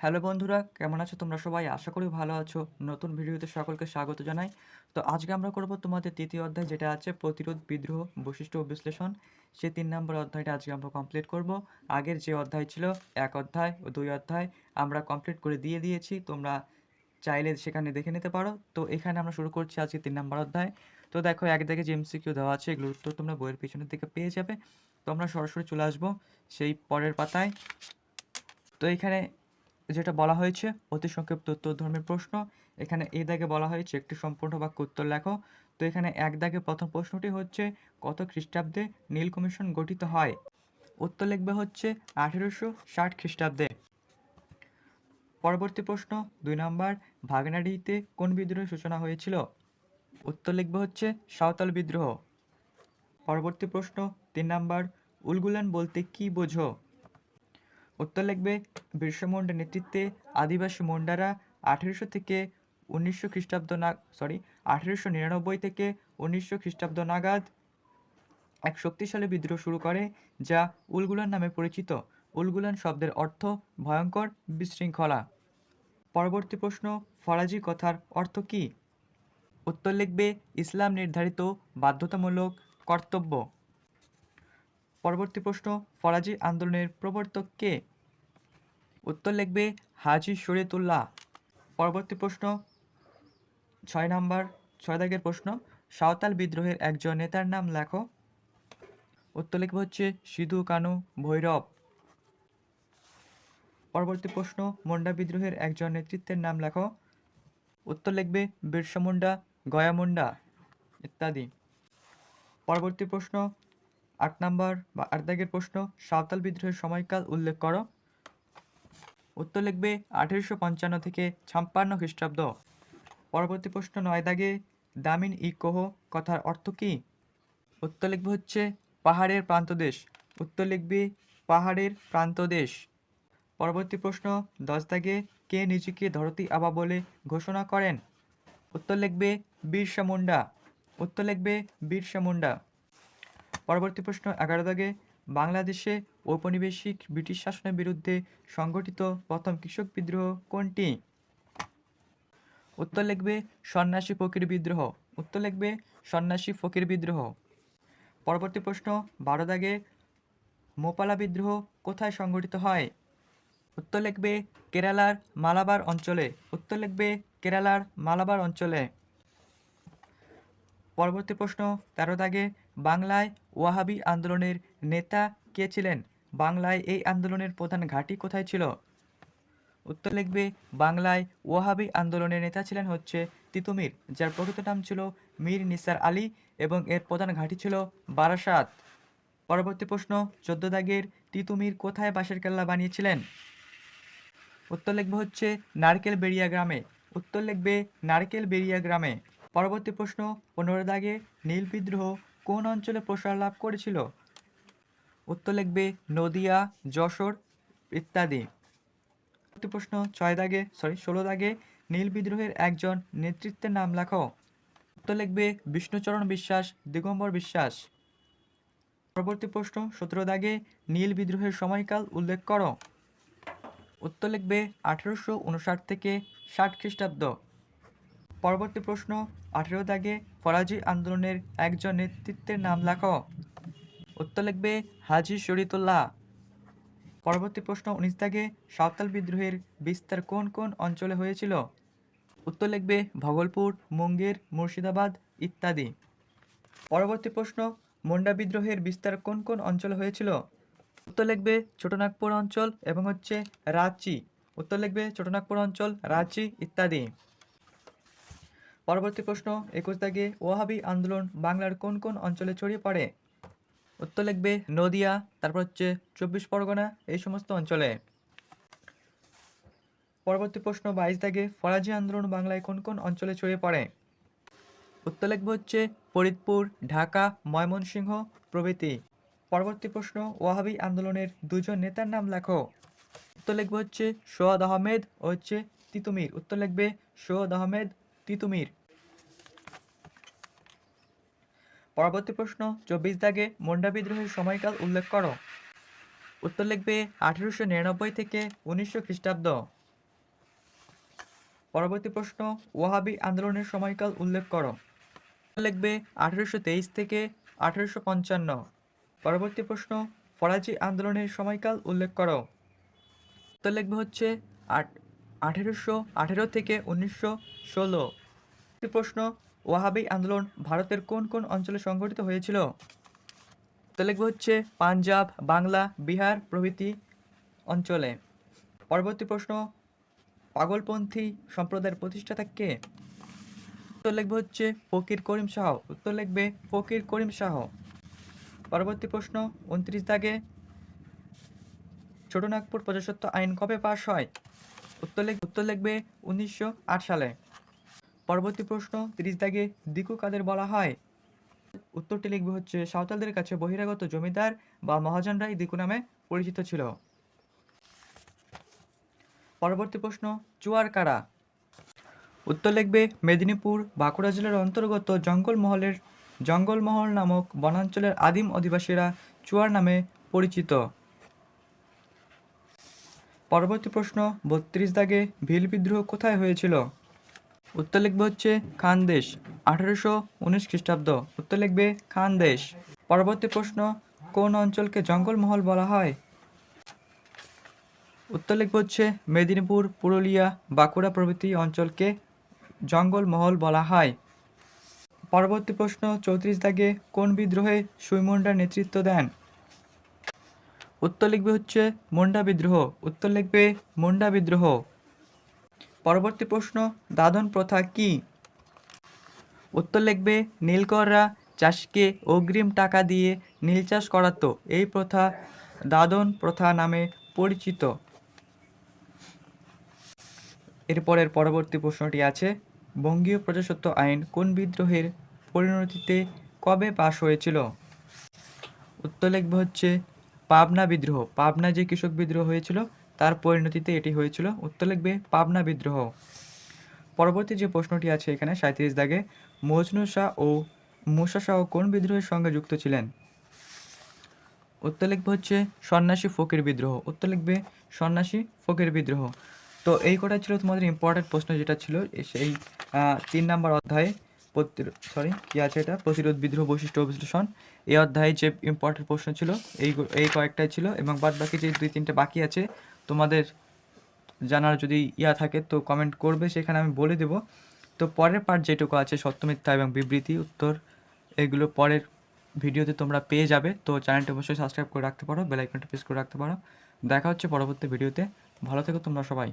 Hello বন্ধুরা, কেমন আছো তোমরা সবাই? আশা করি ভালো আছো। নতুন ভিডিওতে সকলকে স্বাগত জানাই। তো আজকে আমরা করব তোমাদের তৃতীয় অধ্যায়, যেটা আছে প্রতিরোধ বিদ্রোহ বৈশিষ্ট্য বিশ্লেষণ। সেই তিন নম্বর অধ্যায়টা আজকে আমরা কমপ্লিট করব। আগের যে অধ্যায় ছিল, এক অধ্যায় ও দুই অধ্যায়, আমরা কমপ্লিট করে দিয়ে দিয়েছি। তোমরা চাইলে সেখানে দেখে নিতে পারো। তো এখানে আমরা শুরু করছি আজকে তিন নম্বর অধ্যায়। তো দেখো এক দিকে যে এমসিকিউ দেওয়া আছে, এগুলোর উত্তর তোমরা বইয়ের পিছনের দিকে পেয়ে যাবে। তো আমরা সরাসরি চলে আসব সেই পরের পাতায়। তো এখানে যেটা বলা হয়েছে, অতি সংক্ষিপ্ত উত্তর ধর্মের প্রশ্ন। এখানে এই দাগে বলা হয়েছে একটি সম্পূর্ণ বাক্য উত্তর লেখো। তো এখানে এক দাগে প্রথম প্রশ্নটি হচ্ছে, কত খ্রিস্টাব্দে নীল কমিশন গঠিত হয়? উত্তর লিখবে হচ্ছে, আঠেরোশো ষাট খ্রিস্টাব্দে। পরবর্তী প্রশ্ন, দুই নম্বর, ভাগনাডিতে কোন বিদ্রোহের সূচনা হয়েছিল? উত্তর লিখবে হচ্ছে, সাঁওতাল বিদ্রোহ। পরবর্তী প্রশ্ন, তিন নম্বর, উলগুলান বলতে কি বোঝো? উত্তর লিখবে বিরসা মুন্ডার নেতৃত্বে আদিবাসী মুন্ডারা আঠেরোশো থেকে উনিশশো খ্রিস্টাব্দ না সরি আঠেরোশো নিরানব্বই থেকে উনিশশো খ্রিস্টাব্দ নাগাদ এক শক্তিশালী বিদ্রোহ শুরু করে, যা উলগুলান নামে পরিচিত। উলগুলান শব্দের অর্থ ভয়ঙ্কর, বিশৃঙ্খলা। পরবর্তী প্রশ্ন, ফরাজি কথার অর্থ কী? উত্তর লিখবে, ইসলাম নির্ধারিত বাধ্যতামূলক কর্তব্য। পরবর্তী প্রশ্ন, ফরাজি আন্দোলনের প্রবর্তক কে? উত্তর লিখবে হাজি শরীয়তুল্লাহ। পরবর্তী প্রশ্ন, ছয় নম্বর ছয় দাগের প্রশ্ন, সাঁওতাল বিদ্রোহের একজন নেতার নাম লেখো। উত্তর লিখবে হচ্ছে সিধু কানু ভৈরব। পরবর্তী প্রশ্ন, মুন্ডা বিদ্রোহের একজন নেতৃত্বের নাম লেখো। উত্তর লিখবে বিরসা মুন্ডা, গয়া মুন্ডা, ইত্যাদি। পরবর্তী প্রশ্ন আট নম্বর বা আট দাগের প্রশ্ন, সাঁওতাল বিদ্রোহের সময়কাল উল্লেখ করো। উত্তর লিখবে, আঠেরোশো পঞ্চান্ন থেকে ছাপ্পান্ন খ্রিস্টাব্দ। পরবর্তী প্রশ্ন, নয় দাগে দামিন ই কোহ কথার অর্থ কী? উত্তর লিখবে হচ্ছে, পাহাড়ের প্রান্তদেশ উত্তর লিখবে, পাহাড়ের প্রান্তদেশ পরবর্তী প্রশ্ন, দশ দাগে কে নিজেকে ধরতি আবা বলে ঘোষণা করেন? উত্তর লিখবে, বীরসা মুন্ডা। উত্তর লিখবে, বীরসা মুন্ডা। পরবর্তী প্রশ্ন, এগারো দাগে বাংলাদেশে ঔপনিবেশিক ব্রিটিশ শাসনের বিরুদ্ধে সংগঠিত প্রথম কৃষক বিদ্রোহ কোনটি? উত্তর লিখবে, সন্ন্যাসী ফকির বিদ্রোহ। উত্তর লিখবে, সন্ন্যাসী ফকির বিদ্রোহ। পরবর্তী প্রশ্ন, বারো দাগে মোপালা বিদ্রোহ কোথায় সংগঠিত হয়? উত্তর লিখবে, কেরালার মালাবার অঞ্চলে। উত্তর লিখবে, কেরালার মালাবার অঞ্চলে। পরবর্তী প্রশ্ন, তেরো দাগে বাংলায় ওয়াহাবি আন্দোলনের নেতা কে ছিলেন? বাংলায় এই আন্দোলনের প্রধান ঘাঁটি কোথায় ছিল? উত্তর লিখবে, বাংলায় ওয়াহাবি আন্দোলনের নেতা ছিলেন হচ্ছে তিতুমির, যার প্রকৃত নাম ছিল মীর নিসার আলী এবং এর প্রধান ঘাঁটি ছিল বারাসাত। পরবর্তী প্রশ্ন, চোদ্দ দাগের তিতুমির কোথায় বাঁশের কেল্লা বানিয়েছিলেন? উত্তর লিখবে হচ্ছে নারকেল বেরিয়া গ্রামে। উত্তর লিখবে নারকেল বেরিয়া গ্রামে। পরবর্তী প্রশ্ন, পনেরো দাগে নীল বিদ্রোহ কোন অঞ্চলে প্রসার লাভ করেছিল? উত্তর লিখবে নদিয়া, যশোর ইত্যাদি। প্রশ্ন, ছয় দাগে সরি ষোলো দাগে নীল বিদ্রোহের একজন নেতৃত্বের নাম লেখো। উত্তর লিখবে বিষ্ণুচরণ বিশ্বাস, দিগম্বর বিশ্বাস। পরবর্তী প্রশ্ন, সতেরো দাগে নীল বিদ্রোহের সময়কাল উল্লেখ করো। উত্তর লিখবে আঠেরোশো উনষাট থেকে ষাট খ্রিস্টাব্দ। পরবর্তী প্রশ্ন, আঠেরো দাগে ফরাজি আন্দোলনের একজন নেতৃত্বের নাম লেখো। উত্তর লিখবে হাজি শরীতুল্লাহ। পরবর্তী প্রশ্ন, উনিশ দাগে সাঁওতাল বিদ্রোহের বিস্তার কোন কোন অঞ্চলে হয়েছিল? উত্তর লিখবে ভগলপুর, মুঙ্গের, মুর্শিদাবাদ ইত্যাদি। পরবর্তী প্রশ্ন, মুন্ডা বিদ্রোহের বিস্তার কোন কোন অঞ্চলে হয়েছিল? উত্তর লিখবে ছোটনাগপুর অঞ্চল এবং হচ্ছে রাঁচি। উত্তর লিখবে ছোটনাগপুর অঞ্চল, রাঁচি ইত্যাদি। পরবর্তী প্রশ্ন, একুশ দাগে ওয়াহাবি আন্দোলন বাংলার কোন কোন অঞ্চলে ছড়িয়ে পড়ে? উত্তর লিখবে নদিয়া, তারপর হচ্ছে চব্বিশ পরগনা, এই সমস্ত অঞ্চলে। পরবর্তী প্রশ্ন, বাইশ দাগে ফরাজি আন্দোলন বাংলায় কোন কোন অঞ্চলে ছড়িয়ে পড়ে? উত্তর লিখবে হচ্ছে ফরিদপুর, ঢাকা, ময়মনসিংহ প্রভৃতি। পরবর্তী প্রশ্ন, ওয়াহাবি আন্দোলনের দুজন নেতার নাম লেখো। উত্তর লিখবে হচ্ছে সোয়াদ আহমেদ ও হচ্ছে তিতুমির। উত্তর লিখবে সোয়াদ আহমেদ তিতুমির পরবর্তী প্রশ্ন, চব্বিশ দাগে মুন্ডা বিদ্রোহের সময়কাল উল্লেখ করো। উত্তর লিখবে, আঠেরোশো নিরানব্বই থেকে উনিশশো খ্রিস্টাব্দ। পরবর্তী প্রশ্ন, ওয়াহাবি আন্দোলনের সময়কাল উল্লেখ করো। লিখবে, আঠেরোশো তেইশ থেকে আঠেরোশো পঞ্চান্ন। পরবর্তী প্রশ্ন ফরাজি আন্দোলনের সময়কাল উল্লেখ করো। উত্তর লিখবে হচ্ছে, আট আঠেরোশো আঠেরো থেকে উনিশশো ষোলো। প্রশ্ন, ওয়াহাবি আন্দোলন ভারতের কোন কোন অঞ্চলে সংগঠিত হয়েছিল? উত্তর লিখবে হচ্ছে পাঞ্জাব, বাংলা, বিহার প্রভৃতি অঞ্চলে। পরবর্তী প্রশ্ন, পাগলপন্থী সম্প্রদায়ের প্রতিষ্ঠাতা কে? উত্তর লিখবে হচ্ছে ফকির করিম শাহ। উত্তর লিখবে ফকির করিম শাহ। পরবর্তী প্রশ্ন, উনত্রিশ দাগে ছোটনাগপুর প্রজাসত্ব আইন কবে পাশ হয়? উত্তর লেখ উত্তর লিখবে উনিশশো আট সালে। পরবর্তী প্রশ্ন, তিরিশ দাগে দিকু কাদের বলা হয়? উত্তরটি লিখবে হচ্ছে, সাঁওতালদের কাছে বহিরাগত জমিদার বা মহাজনরাই দিকু নামে পরিচিত ছিল। পরবর্তী প্রশ্ন, চুয়ার কারা? উত্তর লিখবে, মেদিনীপুর, বাঁকুড়া জেলার অন্তর্গত জঙ্গলমহলের জঙ্গলমহল নামক বনাঞ্চলের আদিম অধিবাসীরা চুয়ার নামে পরিচিত। পরবর্তী প্রশ্ন, বত্রিশ দাগে ভিল বিদ্রোহ কোথায় হয়েছিল? উত্তর লিখবে হচ্ছে খানদেশ আঠারোশো উনিশ খ্রিস্টাব্দ। উত্তর লিখবে খানদেশ পরবর্তী প্রশ্ন, কোন অঞ্চলকে জঙ্গলমহল বলা হয়? উত্তর লিখবে হচ্ছে মেদিনীপুর, পুরুলিয়া, বাঁকুড়া প্রভৃতি অঞ্চলকে জঙ্গলমহল বলা হয়। পরবর্তী প্রশ্ন, চৌত্রিশ দাগে কোন বিদ্রোহে সুইমুন্ডা নেতৃত্ব দেন? উত্তর লিখবে হচ্ছে মুন্ডা বিদ্রোহ। উত্তর লিখবে মুন্ডা বিদ্রোহ। পরবর্তী প্রশ্ন, দাদন প্রথা কি? উত্তর লিখবে, নীলকররা চাষকে অগ্রিম টাকা দিয়ে নীল চাষ করাতো। এই প্রথা দাদন প্রথা নামে পরিচিত। এরপরের পরবর্তী প্রশ্নটি আছে, বঙ্গীয় প্রজাসত্ব আইন কোন বিদ্রোহের পরিণতিতে কবে পাশ হয়েছিল? উত্তর লিখবে হচ্ছে পাবনা বিদ্রোহ। পাবনা যে কৃষক বিদ্রোহ হয়েছিল, তার পরিণতিতে এটি হয়েছিল। উত্তর লিখবে, পাবনা বিদ্রোহ। পরবর্তী যে প্রশ্নটি আছে এখানে সাঁত্রিশ দাগে, মজনু শাহ ও মুসা শাহ কোন বিদ্রোহের সঙ্গে যুক্ত ছিলেন? উত্তর লিখবে হচ্ছে, সন্ন্যাসী ফকির বিদ্রোহ। উত্তর লিখবে, সন্ন্যাসী ফকির বিদ্রোহ। তো এই কটা ছিল তোমাদের ইম্পর্টেন্ট প্রশ্ন যেটা ছিল সেই তিন নাম্বার অধ্যায়ে। সরি কি আছে এটা? প্রতিরোধ বিদ্রোহ বৈশিষ্ট্য বিশ্লেষণ। এই অধ্যায়ে যে ইম্পর্টেন্ট প্রশ্ন ছিল, এই এই কয়েকটাই ছিল এবং বাদ বাকি যে দুই তিনটে বাকি আছে, তোমাদের জানার যদি ইয়া থাকে তো কমেন্ট করবে, সেখানে আমি বলে দেব। তো পরের পার্ট যেটুকু আছে, সত্য, মিথ্যা এবং বিবৃতি, উত্তর, এগুলো পরের ভিডিওতে তোমরা পেয়ে যাবে। তো চ্যানেলটি অবশ্যই সাবস্ক্রাইব করে রাখতে পারো বেল আইকনটা প্রেস করে রাখতে পারো। দেখা হচ্ছে পরবর্তী ভিডিওতে। ভালো থেকো তোমরা সবাই।